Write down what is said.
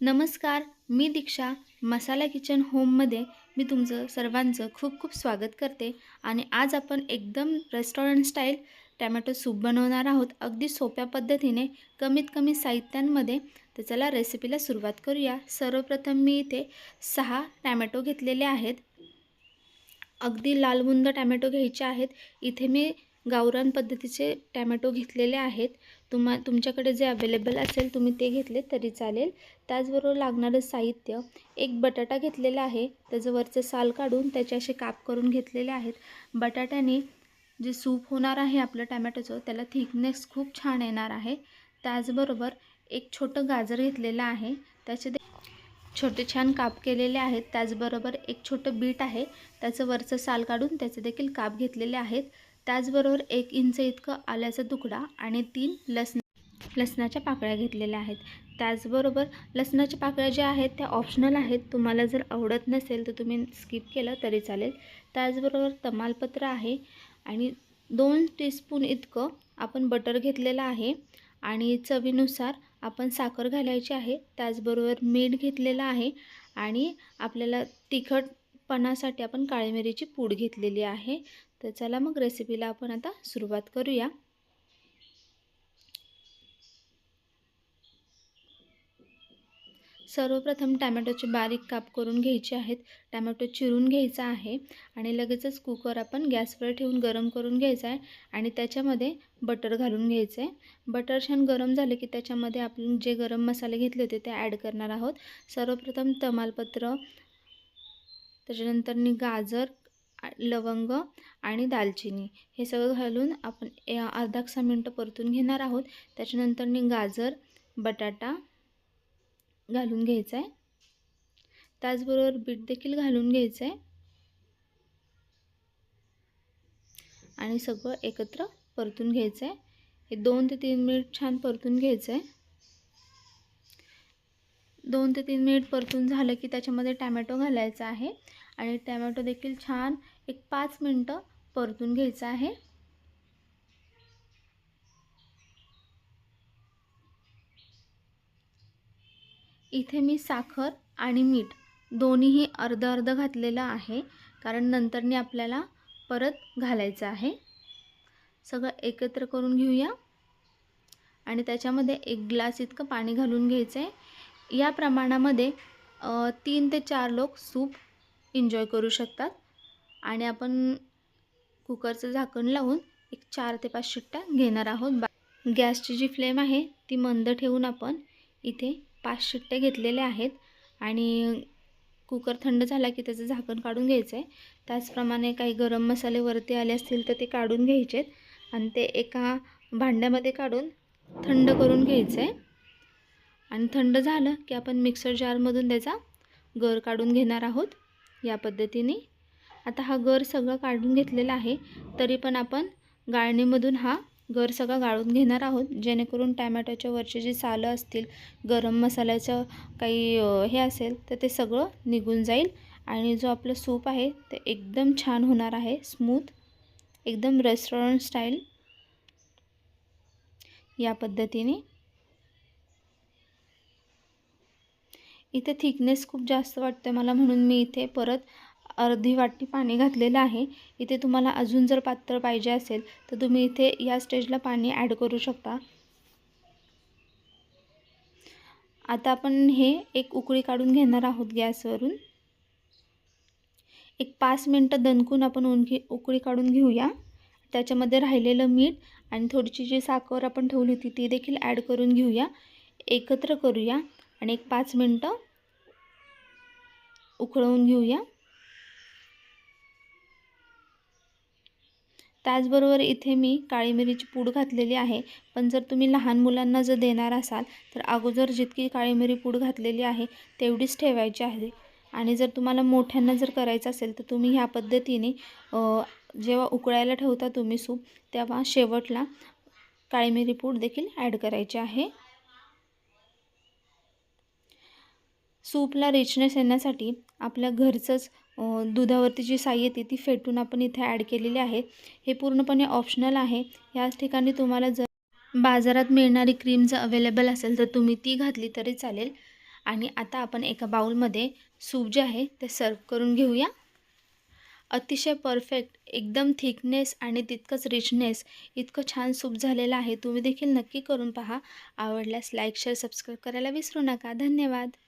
नमस्कार मी दीक्षा मसाला किचन होममध्ये मी तुमचं सर्वांचं खूप खूप स्वागत करते आणि आज आपण एकदम रेस्टॉरंट स्टाईल टॅमॅटो सूप बनवणार आहोत. अगदी सोप्या पद्धतीने कमीत कमी साहित्यांमध्ये. तर चला रेसिपीला सुरुवात करूया. सर्वप्रथम मी इथे सहा टॅमॅटो घेतलेले आहेत. अगदी लालबुंद टॅमॅटो घ्यायचे आहेत. इथे मी गावरान पद्धतीचे टॅमॅटो घेतलेले आहेत. तुम्हा तुमच्याकडे जे अवेलेबल असेल तुम्ही ते घेतले तरी चालेल. त्याचबरोबर लागणारं साहित्य एक बटाटा घेतलेला आहे त्याचं वरचं साल काढून त्याचे असे काप करून घेतलेले आहेत. बटाट्याने जे सूप होणार आहे आपलं टॅमॅटोचं त्याला थिकनेस खूप छान येणार आहे. त्याचबरोबर एक छोटं गाजर घेतलेलं आहे त्याचे छोटे छान काप केलेले आहेत. त्याचबरोबर एक छोटं बीट आहे त्याचं वरचं साल काढून त्याचे देखील काप घेतलेले आहेत. त्याचबरोबर एक इंच इतकं आल्याचा तुकडा आणि तीन लसण लसणाच्या पाकळ्या घेतलेल्या आहेत. त्याचबरोबर लसणाच्या पाकळ्या ज्या आहेत त्या ऑप्शनल आहेत. तुम्हाला जर आवडत नसेल तर तुम्ही स्किप केलं तरी चालेल. त्याचबरोबर तमालपत्र आहे आणि दोन टीस्पून इतकं आपण बटर घेतलेलं आहे आणि चवीनुसार आपण साखर घालायची आहे. त्याचबरोबर मीठ घेतलेलं आहे आणि आपल्याला तिखटपणासाठी आपण काळी मिरीची पूड घेतलेली आहे. तर चला मग रेसिपीला आपण आता सुरुवात करूया. सर्वप्रथम टॅमॅटोचे बारीक काप करून घ्यायचे आहेत. टॅमॅटो चिरून घ्यायचा आहे आणि लगेचच कुकर आपण गॅसवर ठेवून गरम करून घ्यायचा आहे आणि त्याच्यामध्ये बटर घालून घ्यायचं आहे. बटर छान गरम झाले की त्याच्यामध्ये आपण जे गरम मसाले घेतले होते ते ॲड करणार आहोत. सर्वप्रथम तमालपत्र त्याच्यानंतरनी गाजर लवंग आणि दालचिनी हे सगळं घालून आपण अर्धा सहा मिनटं परतून घेणार आहोत. त्याच्यानंतरनी गाजर बटाटा घालून घ्यायचा आहे त्याचबरोबर बीट देखील घालून घ्यायचं आहे आणि सगळं एकत्र परतून घ्यायचं आहे हे दोन ते तीन मिनिट छान परतून घ्यायचं आहे दोन ते तीन मिनिट परतून झालं की त्याच्यामध्ये टॅमॅटो घालायचा आहे. आणि टॅमॅटो देखील छान एक पाच मिनटं परतून घ्यायचं आहे. इथे मी साखर आणि मीठ दोन्हीही अर्ध अर्ध घातलेलं आहे कारण नंतरनी आपल्याला परत घालायचं आहे. सगळं एकत्र करून घेऊया. आणि त्याच्यामध्ये एक ग्लास इतकं पाणी घालून घ्यायचं आहे या प्रमाणामध्ये तीन ते चार लोक सूप एन्जॉय करू शकतात. आणि आपण कुकरचं झाकण लावून एक चार ते पाच शिट्ट्या घेणार आहोत. बा गॅसची जी फ्लेम आहे ती मंद ठेवून आपण इथे पाच शिट्ट्या घेतलेल्या आहेत. आणि कुकर थंड झाला की त्याचं झाकण काढून घ्यायचं आहे त्याचप्रमाणे काही गरम मसाले वरती आले असतील तर ते काढून घ्यायचे आहेत आणि ते एका भांड्यामध्ये काढून थंड करून घ्यायचं आहे आणि थंड झालं की आपण मिक्सर जारमधून त्याचा गर काढून घेणार आहोत. या पद्धतीने. आता हा गर सगळं काढून घेतलेला आहे तरी पण आपण गाळणीमधून हा गर सगळा गाळून घेणार आहोत. जेणेकरून टॅमॅटोच्या वरचे जे सालं असतील गरम मसाल्याचं काही हे असेल तर ते सगळं निघून जाईल आणि जो आपलं सूप आहे ते एकदम छान होणार आहे स्मूथ एकदम रेस्टॉरंट स्टाईल या पद्धतीने. इथे थिकनेस खूप जास्त वाटते मला म्हणून मी इथे परत अर्धी वाटी पाणी घातलेलं आहे. इथे तुम्हाला अजून जर पात्र पाहिजे असेल तर तुम्ही इथे या स्टेजला पाणी ॲड करू शकता. आता आपण हे एक उकळी काढून घेणार आहोत गॅसवरून. एक पाच मिनटं दणकून आपण उनकी उकळी काढून घेऊया. त्याच्यामध्ये राहिलेलं मीठ आणि थोडीशी जी साखर आपण ठेवली होती ती देखील ॲड करून घेऊया. एकत्र करूया आणि एक पाच मिनटं उकळवून घेऊया. त्याचबरोबर इथे मी काळी मिरीची पूड घातलेली आहे. पण जर तुम्ही लहान मुलांना जर देणार असाल तर अगोदर जितकी काळी मिरी पूड घातलेली आहे तेवढीच ठेवायची आहे. आणि जर तुम्हाला मोठ्यांना जर करायचं असेल तर तुम्ही ह्या पद्धतीने जेव्हा उकळायला ठेवता तुम्ही सूप तेव्हा शेवटला काळी मिरी पूड देखील ॲड करायची आहे. सूपला रिचनेस येण्यासाठी आपल्या घरचंच दुधावरती जी साई येते ती फेटून आपण इथे ॲड केलेली आहे. हे पूर्णपणे ऑप्शनल आहे. याच ठिकाणी तुम्हाला जर बाजारात मिळणारी क्रीम जर अवेलेबल असेल तर तुम्ही ती घातली तरी चालेल. आणि आता आपण एका बाउलमध्ये सूप जे आहे ते सर्व करून घेऊया. अतिशय परफेक्ट एकदम थिकनेस आणि तितकंच रिचनेस इतकं छान सूप झालेलं आहे. तुम्ही देखील नक्की करून पहा. आवडल्यास लाईक शेअर सबस्क्राईब करायला विसरू नका. धन्यवाद.